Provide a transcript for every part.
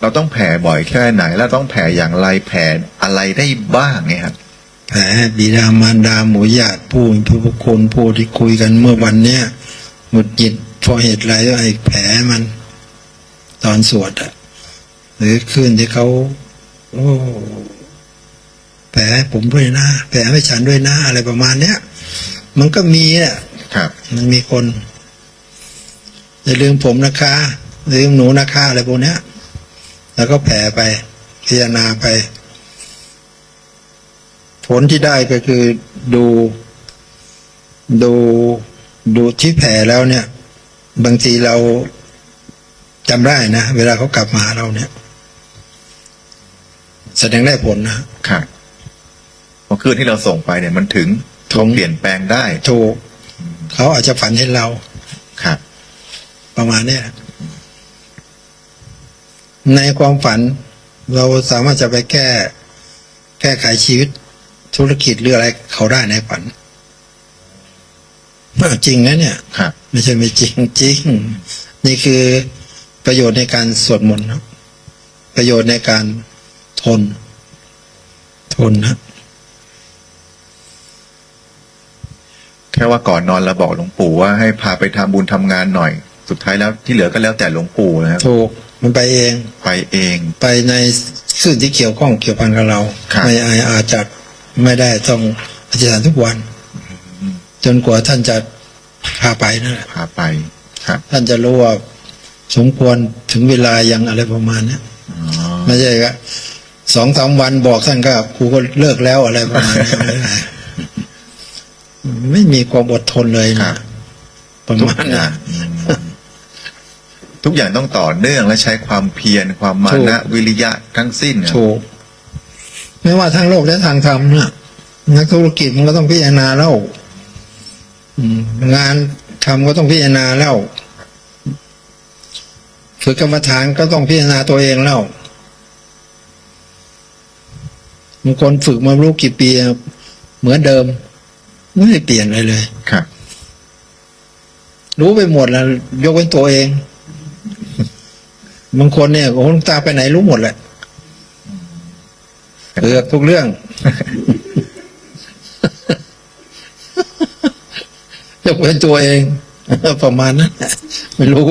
เราต้องแผ่บ่อยแค่ไหน แล้วต้องแผ่อย่างไรแผ่อะไรได้บ้างเนี่ยครับแผลบิดามารดาหมู่ญาติผู้มีพระพุทธคุณผู้ที่คุยกันเมื่อวันเนี้ยหงุดหงิดเพราะเหตุไรไอ้แผลมัน ตอนสวดอะหรือคืนที่เขาโอ้แผลให้ผมด้วยนะแผลให้ฉันด้วยนะ อะไรประมาณเนี้ยมันก็มีอะครับมันมีคนอย่าลืมผมนะคะอย่าลืมหนูนะคะอะไรพวกเนี้ย แล้วก็แผ่ไปพิจารณาไป ผลที่ได้ก็คือดู ดูดูที่แผลแล้วเนี่ย บางทีเราจำได้นะ เวลาเขากลับมาหาเราเนี่ย แสดงได้ผลนะครับเพราะคืนที่เราส่งไปเนี่ยมันถึงถึงเปลี่ยนแปลงได้ถูกเขาอาจจะฝันเห็นเราครับ ประมาณเนี้ย ในความฝันเราสามารถจะไปแก้ แก้ไขชีวิตธุรกิจหรืออะไรเขาได้ในฝันอ้าวจริงนะเนี่ยครับไม่ใช่ไม่จริงจริง นี่คือประโยชน์ในการสวดมนต์ครับ ประโยชน์ในการทน ทนนะแค่ว่าก่อนนอนเราบอกหลวงปู่ว่าให้พาไปทำบุญทำงานหน่อย สุดท้ายแล้วที่เหลือก็แล้วแต่หลวงปู่นะครับถูก มันไปเองไปเอง ไปในสื่อที่เกี่ยวข้องเกี่ยวพันกับเราครับ ไม่อาอาจจะไม่ได้ต้องอธิษฐานทุกวัน จนกว่าท่านจะพาไปนั่นแหละพาไปครับท่านจะรู้ว่าสมควรถึงเวลายังอะไรประมาณเนี้ยอ๋อไม่ใช่ก็สองสามวันบอกท่านก็ครูก็เลิกแล้วอะไรประมาณนี้ไม่ได้ไม่มีความอดทนเลยครันะบประทุกมาณอนั้ย่านงอืม ทุกอย่างต้องต่อเนื่องและใช้ความเพียรความมานะวิริยะทั้งสิ้นนะถูกไม่ว่าทางโลกและทางธรรมนะนักธุรกิจมันก็ต้องพิจารณาแล้วอืมงานทำก็ต้องพิจารณาแล้วฝึกกรรมฐานก็ต้องพิจารณาตัวเองแล้วบางคนฝึกมารู้กี่ปีอะเหมือนเดิม ไม่ได้เปลี่ยนอะไรเลย ครับ รู้ไปหมดแล้ว ยกเว้นตัวเอง บางคนเนี่ยโอ้โหลวงตาไปไหนรู้หมดแหละเกือบทุกเรื่อง ยกเว้นตัวเอง ประมาณนั้นไม่รู้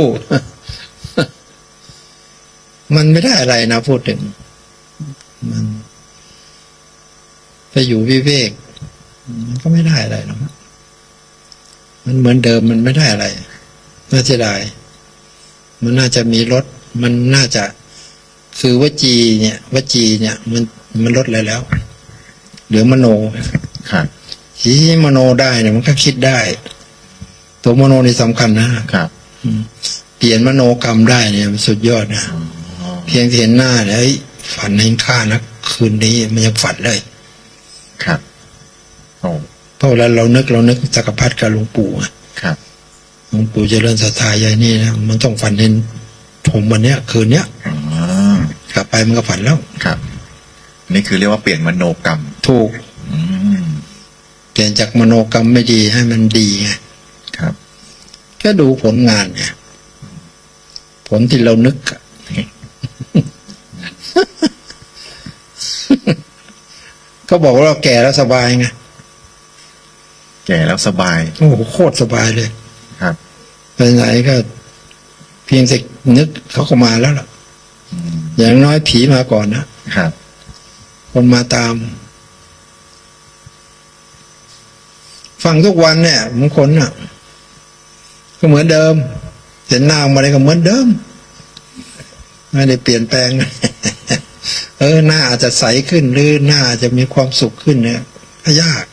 มันไม่ได้อะไรนะพูดถึง มันไปอยู่วิเวก มันก็ไม่ได้อะไรหรอกมันเหมือนเดิมมันไม่ได้อะไร น่าจะได้ มันน่าจะมีรถ มันน่าจะคือวจีเนี่ยวจีเนี่ย มันมันลดอะไรแล้วเหลือมโนครับที่มโนได้เนี่ยมันก็คิดได้ ตัวมโนนี่สำคัญนะครับเปลี่ยนมโนกรรมได้เนี่ยมันสุดยอดนะอ๋อเพียงที่เห็นหน้าเนี่ยเฮ้ยฝันเห็นข้านะคืนนี้มันยังฝันเลย ครับโอ้เพราะเวลาเรานึกเรานึกจักรพรรดิกับหลวงปู่อะครับหลวงปู่เจริญศรัทธาใหญ่นี่นะมันต้องฝันเห็น ผมวันเนี้ย คืนเนี้ยอ๋อกลับไปมันก็ฝันแล้ว ครับ นี่คือเรียกว่าเปลี่ยนมโนกรรม ถูกอืม เปลี่ยนจากมโนกรรมไม่ดีให้มันดีไงครับ ก็ดูผลงานไงผลที่เรานึกอะก็บอกว่าเราแก่แล้วสบายไงแก่แล้วสบาย โอ้โหโคตรสบายเลยครับ ไปไหนก็ เพียงแต่นึกเขาก็มาแล้วล่ะอืมอย่างน้อยผีมาก่อนนะครับ คนมาตาม ฟังทุกวันเนี่ยบางคนน่ะ ก็เหมือนเดิม เห็นหน้าออกมาเลยก็เหมือนเดิม ไม่ได้เปลี่ยนแปลง เออหน้าอาจจะใสขึ้น หรือหน้าอาจจะมีความสุขขึ้นเนี่ยก็ยาก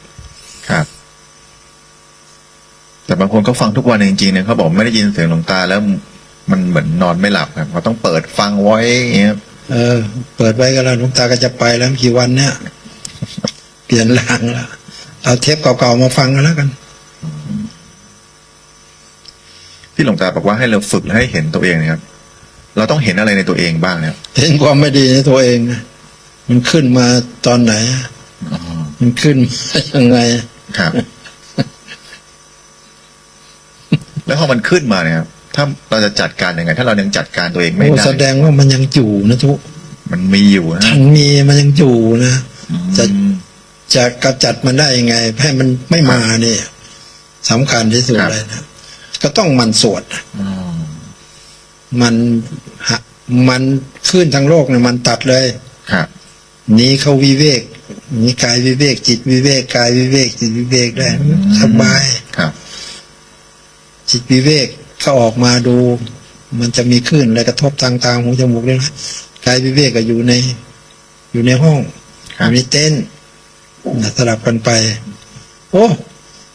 ครับแต่บางคนก็ฟังทุกวันจริงๆเนี่ยเขาบอกไม่ได้ยินเสียงหลวงตาแล้ว มันเหมือนนอนไม่หลับครับเขาต้องเปิดฟังไว้อย่างเงี้ยเออ เปิดไว้ก็แล้วหลวงตาก็จะไปแล้วกี่วันเนี่ย เปลี่ยนร่างแล้วเอาเทปเก่าๆมาฟังกันแล้วกัน ที่หลวงตาบอกว่าให้เราฝึกและให้เห็นตัวเองนะครับ เราต้องเห็นอะไรในตัวเองบ้างเนี่ยเห็นความไม่ดีในตัวเองนะมันขึ้นมาตอนไหนอ๋อมันขึ้นมายังไงครับ แล้วพอมันขึ้นมาเนี่ยครับ ถ้าเราจะจัดการยังไง ถ้าเรายังจัดการตัวเองไม่โอ้ได้แสดงว่ามันยังอยู่นะทุกมันมีอยู่นะมันมีมันยังอยู่นะจะอืมจะกำจัดมันได้ยังไง ให้มันไม่มาเนี่ยสำคัญที่สุดครับ เลยนะก็ต้องหมันสวดนะอืมมันหะมันขึ้นทางโลกเนี่ยมันตัดเลยครับหนี้เข้าวิเวกหนีกายวิเวก จิตวิเวกกายวิเวกจิตวิเวกได้สบาย ครับ จิตวิเวก ก็ออกมาดู มันจะมีคลื่นอะไรกระทบทางตาหูจมูกเลยนะกายวิเวกก็อยู่ใน อยู่ในห้องคอรับยู่ในเต็นท์นะสลับกันไป โอ้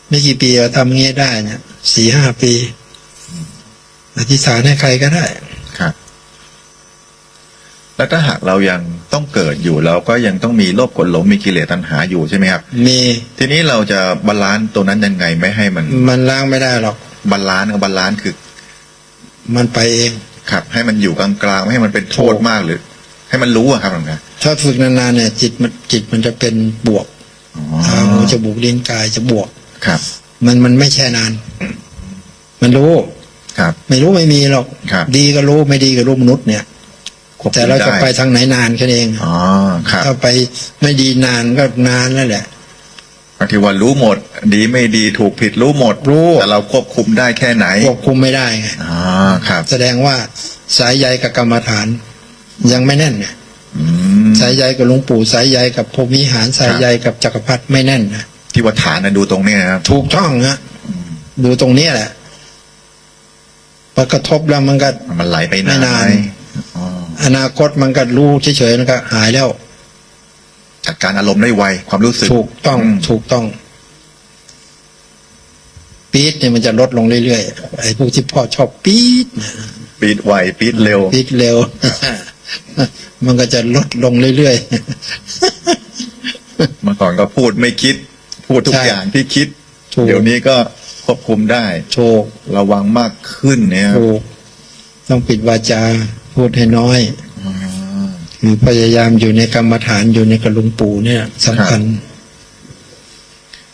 ไม่กี่ปีเราทำอย่างนี้ได้เนี่ยสี่ห้าปี อธิษฐานให้ใครก็ได้ครับแล้วถ้าหากเรายังต้องเกิดอยู่เราก็ยังต้องมีโลภกดหลงมีกิเลสตัณหาอยู่ใช่ไหมครับ มี ทีนี้เราจะบาลานซ์ตัวนั้นยังไงไม่ให้มัน มันล้างไม่ได้หรอก บาลานซ์กับบาลานซ์คือ มันไปเองครับ ให้มันอยู่กลางๆไม่ให้มันเป็นโทษมากหรือ ให้มันรู้อะครับหลวงตาถ้าฝึกนานๆเนี่ย จิตมันจิตมันจะเป็นบวกอ๋อตาหูจมูกลิ้นกายจะบวกครับ มันมันไม่แช่นาน มันรู้ครับ ไม่รู้ไม่มีหรอกครับดีก็รู้ไม่ดีก็รู้มนุษย์เนี่ยควบคุมแต่เราจะด้ไปทางไหนนานแค่นั้นเองอ๋อครับถ้าไปไม่ดีนานก็นานแล้วแหละ บางทีว่ารู้หมด ดีไม่ดีถูกผิดรู้หมดรู้ แต่เราควบคุมได้แค่ไหนควบคุมไม่ได้ไงอ๋อครับ แสดงว่าสายใยกับกรรมฐาน ยังไม่แน่นนะอืม สายใยกับหลวงปู่สายใยกับพรหมวิหารสายใยกับจักรพรรดิไม่แน่นนะที่ว่าฐานนะดูตรงนี้นะครับ ถูกท่องนะดูตรงนี้แหละพอกระทบแล้วมันก็ มันไหลไปไม่นานนานไหมอ๋ออนาคตมันก็รู้เฉยๆแล้วก็หายแล้ว จัดการอารมณ์ได้ไวความรู้สึกถูกต้องมถูกต้อง ปี๊ดเนี่ยมันจะลดลงเรื่อยๆไอ้พวกที่พ่อชอบปี๊ดเนี่ยปีดไวปีดเร็ว ปี๊ดเร็ว มันก็จะลดลงเรื่อยเมื่อก่อนก็พูดไม่คิด พูดทุกใช่อย่างที่คิดถูกเดี๋ยวนี้ก็ควบคุมได้ๆถูกระวังมากขึ้นเนี่ยถูกต้องปิดวาจา พูดให้น้อยอ๋อ คือพยายามอยู่ในกรรมฐานอยู่ในกระลุงปู่เนี่ยสำคัญ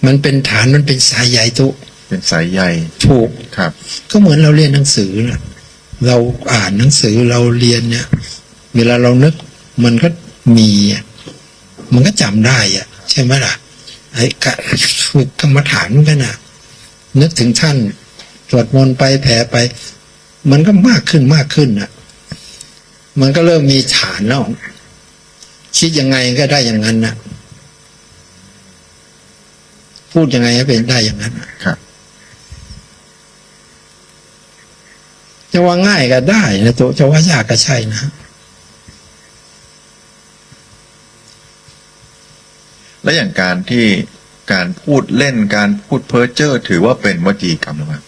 มันเป็นฐานมันเป็นสายใหญ่ตุเป็นสายใยถูกครับ ก็เหมือนเราเรียนหนังสือนะเราอ่านหนังสือเราเรียนเนี่ย เวลาเรานึก มันก็มีอะมันก็จำได้อะใช่ไหมล่ะไอ้กะฝึกกรรมฐานเหมือนกันนะนึกถึงท่านสวดมนต์ไปแผ่ไป มันก็มากขึ้นมากขึ้นอะ มันก็เริ่มมีฐานแล้ว คิดยังไงก็ได้อย่างนั้นนะพูดยังไงก็เป็นได้อย่างนั้นน่ะครับจะว่าง่ายก็ได้นะตัวจะว่ายากก็ใช่นะและอย่างการที่การพูดเล่นการพูดเพ้อเจ้อถือว่าเป็นวจีกรรมหรือเปล่า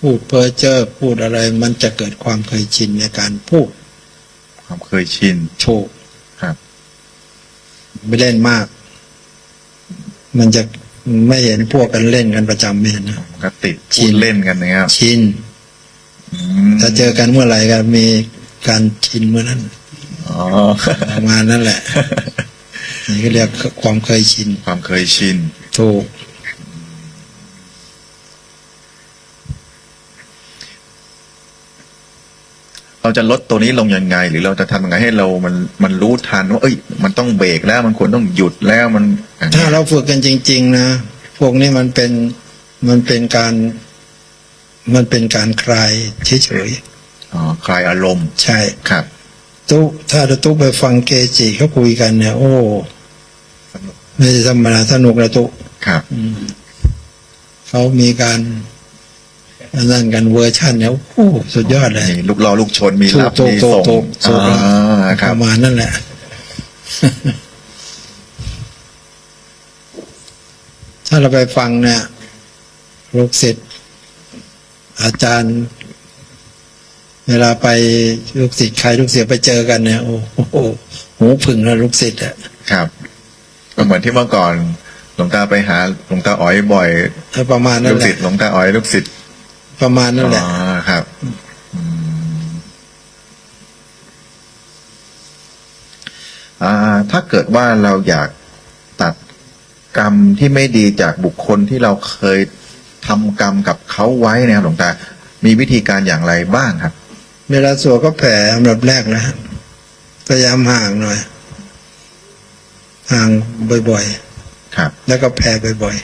พูดเพ้อเจ้อพูดอะไรมันจะเกิดความเคยชินในการพูด ความเคยชินโชว์ครับ ไม่เล่นมาก มันจะไม่เห็นพวกกันเล่นกันประจำไม่เห็นนะมันก็ติดชิพูนดเล่นกันนะครับชินอืมถ้าเจอกันเมื่อไหร่ก็มีการชินเมื่อนั้นอ๋อประมาณนั้นแหละนี่ก็เรียกความเคยชิน ความเคยชินถูก เราจะลดตัวนี้ลงยังไง หรือเราจะทำยังไงให้เรามันมันรู้ทันว่าเอ้ย มันต้องเบรกแล้วมันควรต้องหยุดแล้วมันอย่งถ้านี้ยเราฝึกกันจริง ๆ นะ พวกนี้มันเป็นมันเป็นการ มันเป็นการคลายเฉยอ๋อคลายอารมณ์ๆใช่ ครับ ตุ๊ถ้าตุ๊ไปฟังเกจิเขาคุยกันเนี่ย โอ้ไม่ใช่ธรรมดาสนุกนะตุ๊ครับ อืมเขามีการ นั่นกันเวอร์ชันเนี่ยโอ้สุดยอดเลยมีลูกล้อลูกชนมีถูรักบถูกมีถูกส่งถูกถูกอ่าคปรับระมาณนั่นแหละถ้าเราไปฟังเนี่ยลูกศิษย์อาจารย์ เวลาไปลูกศิษย์ใครลูกศิษย์ไปเจอกันเนี่ย โอ้โหหูผึ่งแล้วลูกศิษย์อะครับ ก็เหมือนที่เมื่อก่อนหลวงตาไปหาหลวงตาอ๋อยบ่อยประมาณนั้ลูนกแหศิละษย์หลวงตาอ๋อยลูกศิษย์ ประมาณนั่นแหละ อ๋อครับอืมอ่า ถ้าเกิดว่าเราอยากตัดกรรมที่ไม่ดีจากบุคคลที่เราเคยทำกรรมกับเขาไว้นะครับหลวงตา มีวิธีการอย่างไรบ้างครับ เวลาสวดก็แผ่อันดับแรกนะฮะพยายามห่างหน่อย ห่างบ่อยครับ ๆ แล้วก็แผ่บ่อย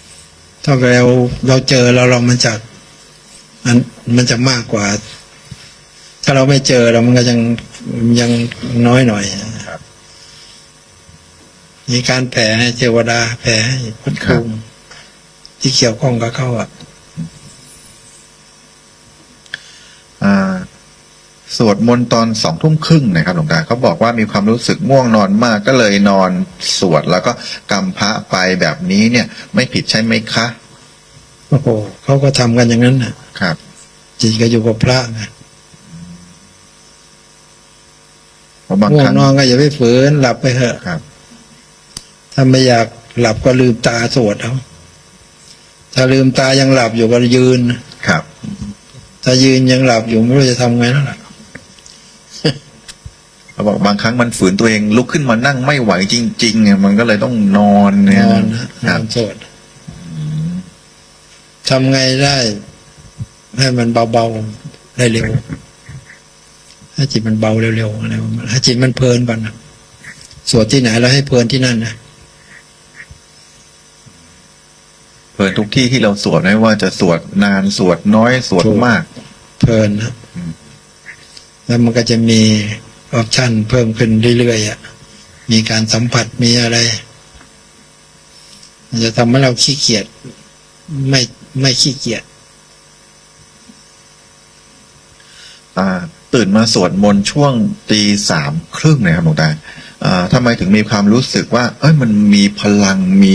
ๆ ถ้าเราเราเจอเราเรามันจะ อันมันจะมากกว่า ถ้าเราไม่เจอเรามันก็ยังยังน้อยหน่อยครับมีการแผ่ให้เทวดา แผ่ให้พุทธครับภูมิที่เกี่ยวข้องกับเขาอะอ่าสวดมนต์ตอนสองทุ่มครึ่งนะครับหลวงตาเขาบอกว่ามีความรู้สึกง่วงนอนมากก็เลยนอนสวดแล้วก็กำพระไปแบบนี้เนี่ย ไม่ผิดใช่ไหมคะ โอ้โหเขาก็ทำกันอย่างนั้นนะครับ จิตก็อยู่กับพระไงเพราะบางง่วคงรั้งนอนก็อย่าไปฝืนหลับไปเถอะครับ ถ้าไม่อยากหลับก็ลืมตาสวดเอาถ้าลืมตายังหลับอยู่ก็ยืนครับ ถ้ายืนยังหลับอยู่ไม่รู้จะทำไงแล้วล่ะเขาบอกบางครั้งมันฝืนตัวเองลุกขึ้นมานั่งไม่ไหวจริงๆเนี่ยมันก็เลยต้องนอนนเนี่ยอนนะนครัอบนสวด ทำไงได้ ให้มันเบาๆได้เร็วให้จิตมันเบาเร็วๆอะไรประมาณให้จิตมันเพลินก่อนนะสวดที่ไหนเราให้เพลินที่นั่นนะเพลินทุกที่ที่เราสวดไม่ว่าจะสวดนานสวดน้อยสวดมาก เพลินนะอืมแล้วมันก็จะมีออปชั่นเพิ่มขึ้นเรื่อยๆอะมีการสัมผัสมีอะไร มันจะทำให้เราขี้เกียจไม่ ไม่ขี้เกียจอ่าตื่นมาสวดมนต์ช่วงตีสามครึ่งนะครับหลวงตาอ่าทำไมถึงมีความรู้สึกว่า เอ้ยมันมีพลังมี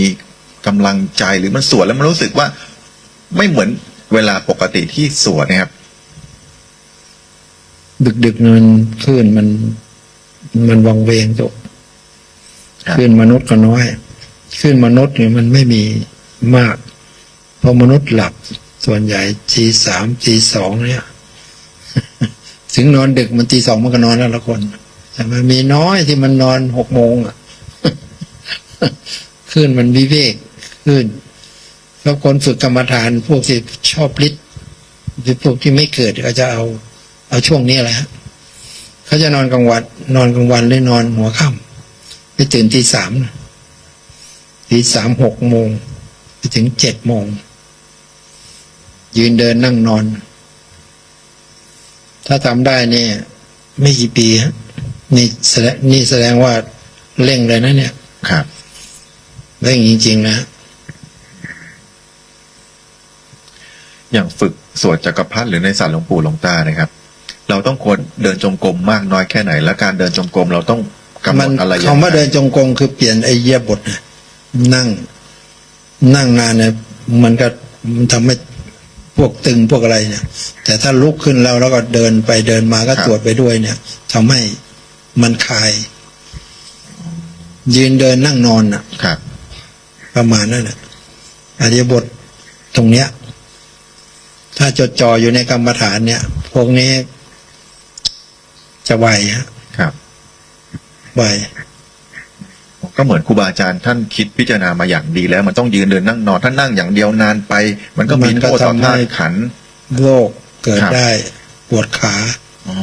กำลังใจหรือมันสวดแล้วมันรู้สึกว่า ไม่เหมือนเวลาปกติที่สวดนะครับ ดึกๆมันคลื่นมัน มันวังเวงจบครับคลื่นมนุษย์ก็น้อยคลื่นมนุษย์เนี่ยมันไม่มีมากเพราะมนุษย์หลับ ส่วนใหญ่ทีสามทีสองเนี่ย ถึงนอนดึกมันตีสองมันก็นอนแล้วละคนแต่มันมีน้อยที่มันนอนหกโมงอะคลื่นมันวิเวกคลื่นแล้วคนฝึกกรรมฐานพวกที่ชอบฤทธิ์หรือพวกที่ไม่เกิดก็จะเอา เอาช่วงนี้แหละเขาจะนอนกลางวันนอนกลางวันหรือนอนหัวค่ำไปตื่นตีสามนะตีสามหกโมงไปถึงเจ็ดโมง ยืนเดินนั่งนอน ถ้าทำได้เนี่ย ไม่กี่ปีฮะนี่แสดงนี่แสดงว่าเร่งเลยนะเนี่ยครับเร่งจริงๆนะ อย่างฝึกสวดจักรพรรดิหรือในสารหลวงปู่หลวงตานะครับ เราต้องควรเดินจงกรมมากน้อยแค่ไหน และการเดินจงกรมเราต้องกำหนมัดอะไรอย่างคำว่าไรเดินจงกรมคือเปลี่ยนไอเยียบทนะนั่งนั่งนานเนี่ยมันก็มันทำให้ พวกตึงพวกอะไรเนี่ย แต่ถ้าลุกขึ้นแล้วแล้วก็เดินไปเดินมาก็ตรวจไปด้วยเนี่ยทำให้มันคลาย ยืนเดินนั่งนอนน่ะครับ ประมาณนั้นแหละอริยบทตรงเนี้ย ถ้าจดจ่ออยู่ในกรรมฐานเนี่ย พวกนี้จะไหวฮะครับไหว ก็เหมือนครูบาอาจารย์ท่านคิดพิจารณามาอย่างดีแล้ว มันต้องยืนเดินนั่งนอนถ้านั่งอย่างเดียวนานไป มันก็มีโทษต่อธาตุขันธ์โรคเกิดครับได้ปวดขาอ๋อ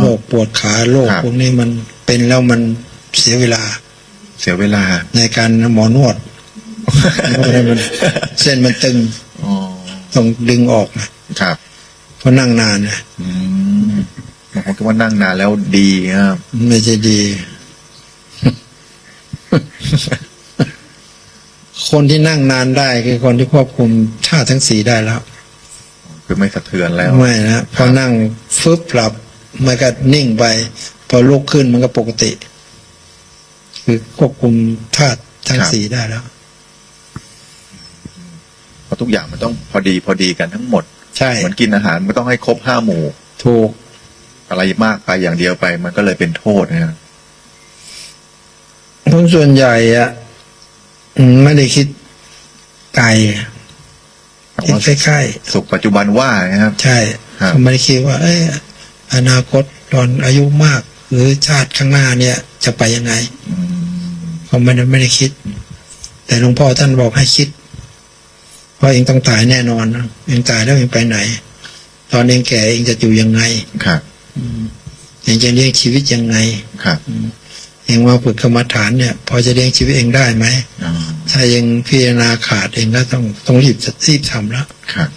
โรคปวดขาโรคครับพวกนี้มันเป็นแล้วมันเสียเวลา เสียเวลา ในการหมอนวดนวดให้มันเส้นมันตึงอ๋อต้องดึงออกนะครับเพราะนั่งนานนะอืมบางคนก็ว่านั่งนานแล้วดีครับไม่ใช่ดี คนที่นั่งนานได้คือคนที่ควบคุมท่าทั้งสีได้แล้ว คือไม่สะเทือนแล้ว ไม่นะพอนั่งฟึบหลับมันก็นิ่งไป พอลุกขึ้นมันก็ปกติ คือควบคุมธาตุทั้งครับสีได้แล้วเพราะทุกอย่างมันต้องพอดีพอดีกันทั้งหมด ใช่เหมือนกินอาหารมันต้องให้ครบห้าหมู่ ถูก อะไรมากไปอย่างเดียวไป มันก็เลยเป็นโทษนะครับ คนส่วนใหญ่อะอืมไม่ได้คิดไกลแต่คิดว่าใกล้สุขปัจจุบันว่านะครับๆใช่ครับเขาไม่ได้คิดว่า เอ้ยอนาคตตอนอายุมาก หรือชาติข้างหน้าเนี่ย จะไปยังไงอืมเขาไม่ได้ไม่ได้คิด แต่หลวงพ่อท่านบอกให้คิดเพราะเองต้องตายแน่นอนนะเองตายแล้วเองไปไหน ตอนเองแก่เองจะอยู่ยังไงครับเองจะเลี้ยงชีวิตยังไงครับ เองมาฝึกกรรมฐานเนี่ย พอจะเลี้ยงชีวิตเองได้ไหมอ๋อถ้าเองพิจารณาขาดเองก็ต้องต้องรีบรีบทำแล้วครับ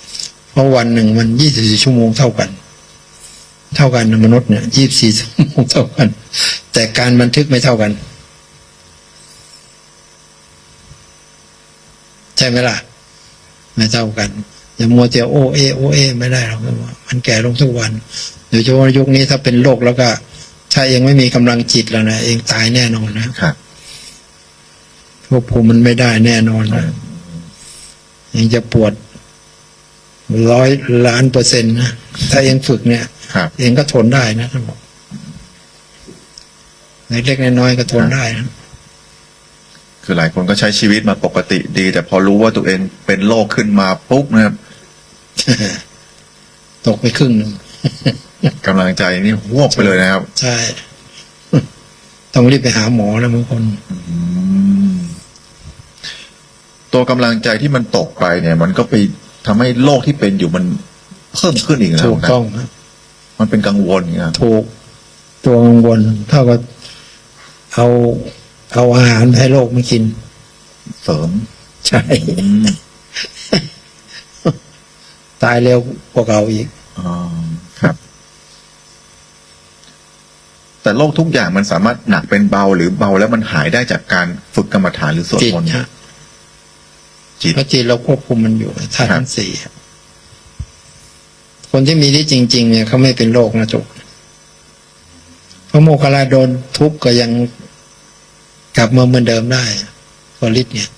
เพราะวันหนึ่งมันยี่สิบสี่ชั่วโมงเท่ากัน เท่ากันนะมนุษย์เนี่ยยี่สิบสี่ชั่วโมงเท่ากัน แต่การบันทึกไม่เท่ากัน ใช่ไหมล่ะ ไม่เท่ากันอย่ามัวแต่โอเอโอเอ ไม่ได้หรอกมันแก่ลงทุกวันโดยเฉพาะยุคนี้ถ้าเป็นโรคแล้วก็ ถ้าเองไม่มีกำลังจิตแล้วนะเองตายแน่นอนนะครับพวกภูมิมันไม่ได้แน่นอนนะเองจะปวดร้อยล้านเปอร์เซ็นต์นะถ้าเองฝึกเนี่ยครับเองก็ทนได้นะท่านบอกเล็กๆน้อยๆก็ทนได้นะคือหลายคนก็ใช้ชีวิตมาปกติดี แต่พอรู้ว่าตัวเองเป็นโรคขึ้นมาปุ๊บนะครับตกไปครึ่งหนึ่ง กำลังใจนี่หวบไปเลยนะครับ ใช่ ต้องรีบไปหาหมอแล้วบางคนอืมตัวกำลังใจที่มันตกไปเนี่ย มันก็ไปทำให้โรคที่เป็นอยู่มันเพิ่มขึ้นอีกนะถูกนะต้องนะมันเป็นกังวลอย่างเงี้ยถูก ตัวกังวลเท่ากับเอาเอาอาหารให้โลกมันกิน เสริม ใช่อืมตายเร็วกว่าเก่าอีกอ๋อครับ แต่โรคทุกอย่างมันสามารถหนักเป็นเบาหรือเบาแล้วมันหายได้จากการฝึกกรรมฐานหรือสวดจิตมนต์ฮะจิตเพราะจิตเราควบคุมมันอยู่ธาตุครับทั้งสี่คนที่มีที่จริง ๆ เนี่ยเขาไม่เป็นโรคนะจุกพระโมคคัลลาโดนทุบก็ยังกลับมาเหมือนเดิมได้ฟอริสเนี่ย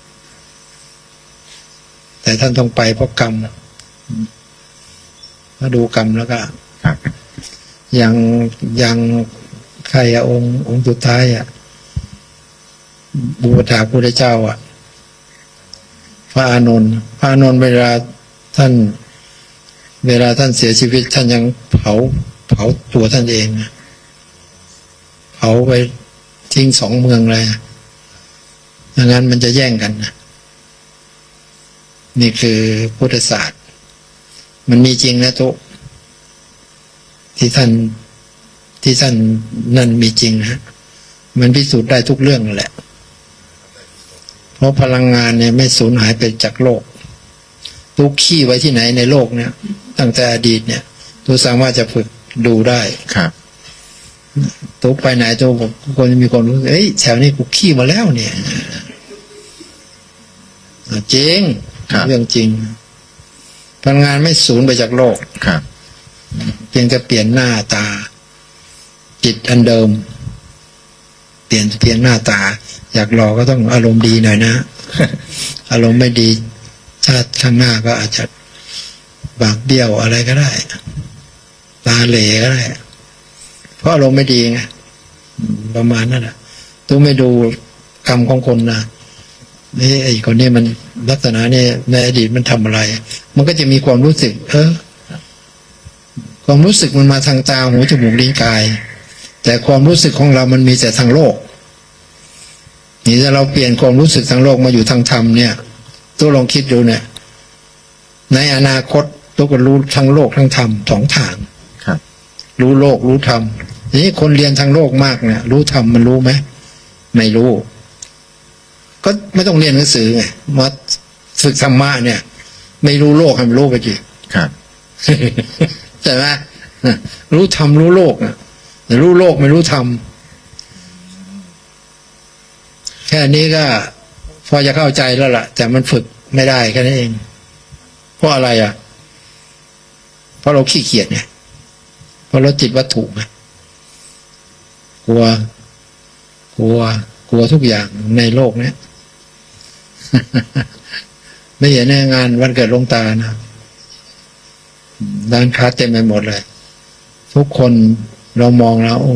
แต่ท่านต้องไปเพราะกรรมมาดูกรรมแล้วก็ครับอย่างอย่าง ใครอะองค์องค์สุดท้ายอะบูปถาพุทธเจ้าอะพระอานนท์พระอานนท์เวลาท่าน เวลาท่านเสียชีวิต ท่านยังเผา เผาตัวท่านเองนะเผาไปทิ้งสองเมืองเลยอะดังนั้นมันจะแย่งกันนะนี่คือพุทธศาสตร์ มันมีจริงนะทุกที่ท่าน ที่ท่านนั่นมีจริงนะฮะมันพิสูจน์ได้ทุกเรื่องนั่นแหละ เพราะพลังงานเนี่ยไม่สูญหายไปจากโลก ทุกขี้ไว้ที่ไหนในโลกเนี่ย ตั้งแต่อดีตเนี่ย ตัวสามารถจะฝึกดูได้ครับตุกไปไหนตัวผมคนจะมีคนรู้สึกเอ้ยแถวนี้กูขี้มาแล้วเนี่ยอะจริงครับเรื่องจริงพลังงานไม่สูญไปจากโลกครับเพียงจะเปลี่ยนหน้าตา จิตอันเดิม เปลี่ยนเพียงหน้าตา อยากหลอก็ต้องอารมณ์ดีหน่อยนะ อารมณ์ไม่ดีชาติข้างหน้าก็อาจจะบากเบี้ยวอะไรก็ได้ตาเหลก็ได้เพราะอารมณ์ไม่ดีไงประมาณนั้นแหละต้องไม่ดูกรรมของคนนะนี่ไอ้คนนี้มันลักษณะนี่ในอดีตมันทำอะไร มันก็จะมีความรู้สึก เออความรู้สึกมันมาทางตาหูจมูกลิ้นกาย แต่ความรู้สึกของเรามันมีแต่ทางโลก นี่ถ้าเราเปลี่ยนความรู้สึกทางโลกมาอยู่ทางธรรมเนี่ย ตัวลองคิดดูเนี่ย ในอนาคตตัวก็รู้ทั้งโลกทั้งธรรมสองทางครับ รู้โลกรู้ธรรมทีนี้คนเรียนทางโลกมากเนี่ย รู้ธรรมมันรู้ไหมไม่รู้ ก็ไม่ต้องเรียนหนังสือไงมาฝึกธรรมะเนี่ย ไม่รู้โลกให้มันรู้ไปกี่ครับใช่ไหมรู้ธรรมรู้โลกนะ แต่รู้โลกไม่รู้ธรรมแค่นี้ก็ พอจะเข้าใจแล้วล่ะ แต่มันฝึกไม่ได้แค่นั้นเอง เพราะอะไรอะ เพราะเราขี้เกียจไงเพราะเราจิตวัตถุไงกลัว กลัว กลัวทุกอย่างในโลกเนี้ยไม่เห็นในงานวันเกิดหลวงตานะร้านค้าเต็มไปหมดเลย ทุกคน เรามองแล้วโอ้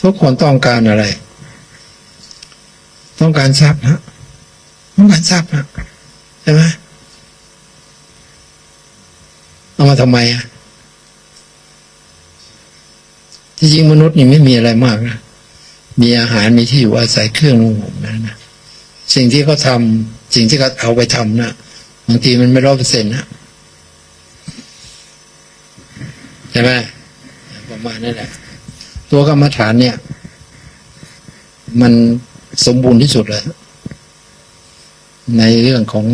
ทุกคนต้องการอะไร ต้องการทรัพย์ฮะต้องการทรัพย์ฮะใช่ไหมเอามาทำไมอะที่จริงมนุษย์นี่ไม่มีอะไรมากนะ มีอาหารมีที่อยู่อาศัยเครื่องนุ่งห่มนะนะสิ่งที่เขาทำสิ่งที่เขาเอาไปทำนะบางทีมันไม่ร้อยเปอร์เซ็นต์นะใช่ไหม ประมาณนั้นแหละ ตัวกรรมฐานเนี่ย มันสมบูรณ์ที่สุดเลยในเรื่องของ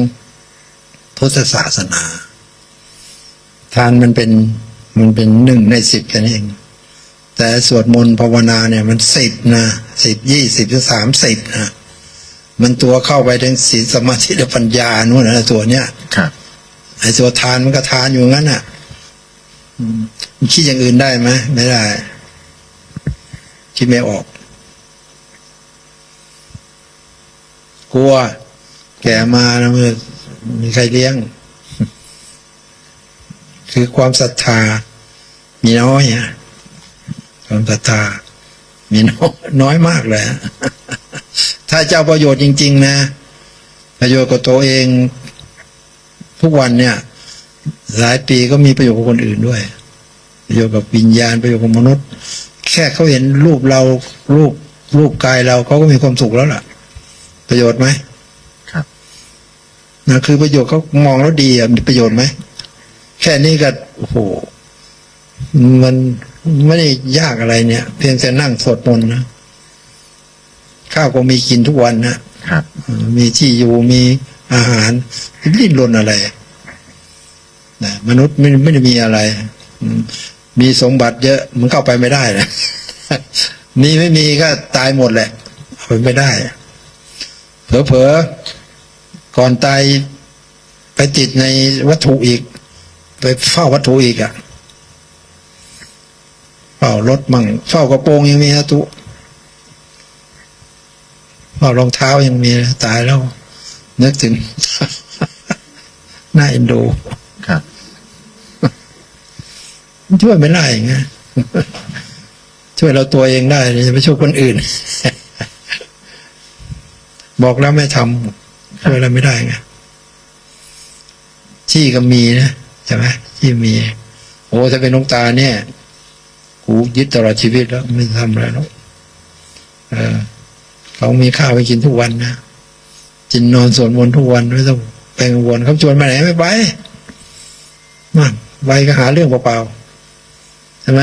พุทธศาสนา ทานมันเป็นมันเป็นหนึ่งในสิบแค่นั้นเอง แต่สวดมนต์ภาวนาเนี่ย มันสิบนะสิบยี่สิบถึงสามสิบนะมันตัวเข้าไปถึงศีลสมาธิและปัญญานู่นนะตัวเนี้ยครับไอ้ตัวทานมันก็ทานอยู่งั้นน่ะอื มันคิดอย่างอื่นได้ไหมไม่ได้ คิดไม่ออก กลัว แก่มาแล้วมันมีใครเลี้ยง คือความศรัทธา มีน้อยอะความศรัทธา มีน้อยน้อยมากเลยถ้าเจ้าประโยชน์จริง ๆ นะ ประโยชน์กับตัวเอง ทุกวันเนี่ย หลายปีก็มีประโยชน์กับคนอื่นด้วย ประโยชน์กับวิญญาณประโยชน์กับมนุษย์ แค่เขาเห็นรูปเรารูปรูปกายเราเขาก็มีความสุขแล้วล่ะ ประโยชน์ไหมครับนะคือประโยชน์เขามองแล้วดีอะมีประโยชน์ไหมแค่นี้ก็โอ้โหมันไม่ได้ยากอะไรเนี่ย เพียงแต่นั่งสวดมนต์นะข้าวก็มีกินทุกวันนะครับเออมีที่อยู่มีอาหารดิ้นรนอะไร นะมนุษย์ไม่ไม่ได้มีอะไร มีสมบัติเยอะมันเข้าไปไม่ได้นะมีไม่มีก็ตายหมดแหละเอาไปไม่ได้ เผลอๆก่อนตายไปติดในวัตถุอีก ไปเฝ้าวัตถุอีกอะเฝ้ารถมั่งเฝ้ากระโปรงยังมีนะตุเฝ้ารองเท้ายังมีตายแล้ว นึกถึง น่าเอ็นดู มันช่วยไม่ได้ไงช่วยเราตัวเองได้จะไปช่วยคนอื่น บอกแล้วไม่ทำช่วยเราไม่ได้ไงที่ก็มีนะใช่ไหมที่มี โอ้ถ้าเป็นน้องตาเนี่ยกูยึดตลอดชีวิตแล้ว ไม่ทำอะไรแล้วเออเขามีข้าวไปกินทุกวันนะกินนอนสวดมนต์ทุกวันไม่ต้องไปกังวลเขาชวนมาไหนไม่ไปมาไปก็หาเรื่องเปล่าๆ ใช่ไหม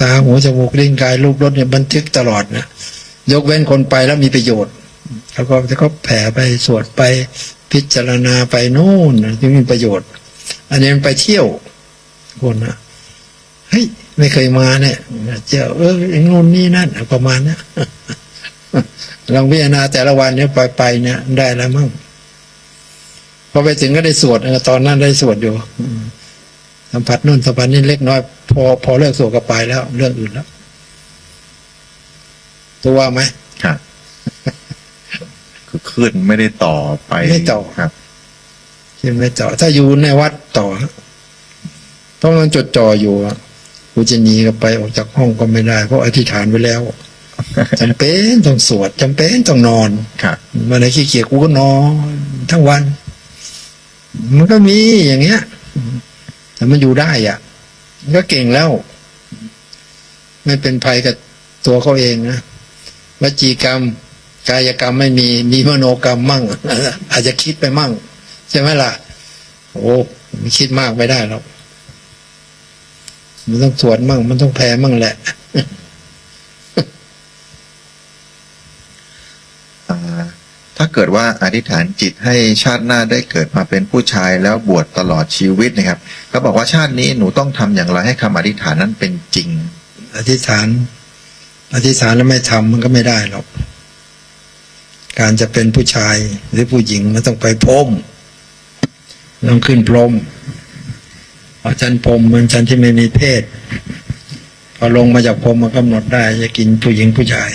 ตาหูจมูกลิ้นกายรูปรสเนี่ยบันทึกตลอดนะยกเว้นคนไปแล้วมีประโยชน์ แล้วก็จะก็แผ่ไปสวดไปพิจารณาไปโน่นนะที่มีประโยชน์ อันนี้มันไปเที่ยวคนนะเฮ้ยไม่เคยมาเนี่ยเจ้าเออไอ้นู่นนี่นั่นประมาณเนี้ยลองพิจารณาแต่ละวันเนี่ยไปไปเนี่ยได้แล้วมั่งพอไปถึงก็ได้สวดตอนนั้นได้สวดอยู่อื สัมผัสนู่นสัมผัสนี่เล็กน้อย พอพอเลิกสวดก็ไปแล้ว เรื่องอื่นแล้วตัวว่าไหมครับคือขึ้นไม่ได้ต่อไปไม่ต่อครับคิดไม่ต่อถ้าอยู่ในวัดต่อต้องมันจดจ่ออยู่อะกูจะหนีก็ไปออกจากห้องก็ไม่ได้ เพราะอธิษฐานไว้แล้วจำเป็นต้องสวดจำเป็นต้องนอนครับวันไหนขี้เกียจกูก็นอนทั้งวัน มันก็มีอย่างเงี้ย แต่มันอยู่ได้อะ มันก็เก่งแล้ว ไม่เป็นภัยกับตัวเขาเองนะวจีกรรม กายกรรมไม่มีมีมโนกรรมมั่ง อาจจะคิดไปมั่ง ใช่ไหมล่ะ โอ้มันคิดมากไม่ได้หรอกมันต้องสวดมั่ง มันต้องแพ้มั่งแหละ อ่า ถ้าเกิดว่าอธิษฐานจิตให้ชาติหน้าได้เกิดมาเป็นผู้ชายแล้วบวชตลอดชีวิตนะครับเขาบอกว่าชาตินี้หนูต้องทำอย่างไรให้คำอธิษฐานนั้นเป็นจริง อธิษฐาน อธิษฐานแล้วไม่ทำมันก็ไม่ได้หรอกการจะเป็นผู้ชายหรือผู้หญิงมันต้องไปพรมต้องขึ้นพรมพราะชั้นพรมมันชั้นที่ไม่มีเพศ พอลงมาจากพรมมันกำหนดได้จะกินผู้หญิงผู้ชาย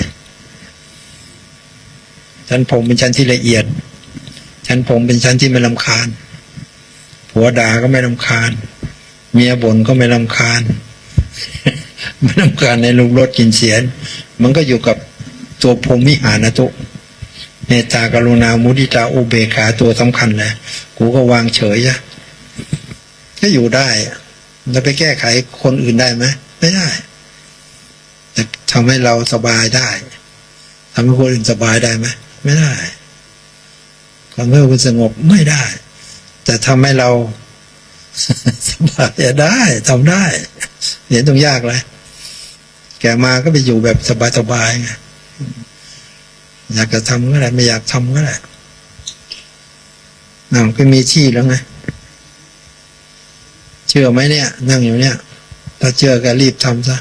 ชั้นพรมเป็นชั้นที่ละเอียด ชั้นพรมเป็นชั้นที่ไม่ลำคาญ ผัวด่าก็ไม่ลำคาญ เมียบ่นก็ไม่ลำคาญไม่ต้องการในรูปรสกลินเสียงมันก็อยู่กับตัวพรมวิหารนะตุเมตตากรุณามุทิตาอุเบกขาตัวสำคัญแหละกูก็วางเฉยอะก็อยู่ได้อะจะไปแก้ไขคนอื่นได้ไหมไม่ได้ แต่ทำให้เราสบายได้ทำให้คนอื่นสบายได้ไหม ไม่ได้ทำให้คนสงบไม่ได้ แต่ทำให้เราสบายได้ทำได้เห็นตรงยากเลยแกมาก็ไปอยู่แบบสบายๆไงอยากจะทำก็ได้ไม่อยากทำก็ได้นั่งก็มีที่แล้วไง เชื่อไหมเนี่ย นั่งอยู่เนี่ย ถ้าเชื่อก็รีบทำซะ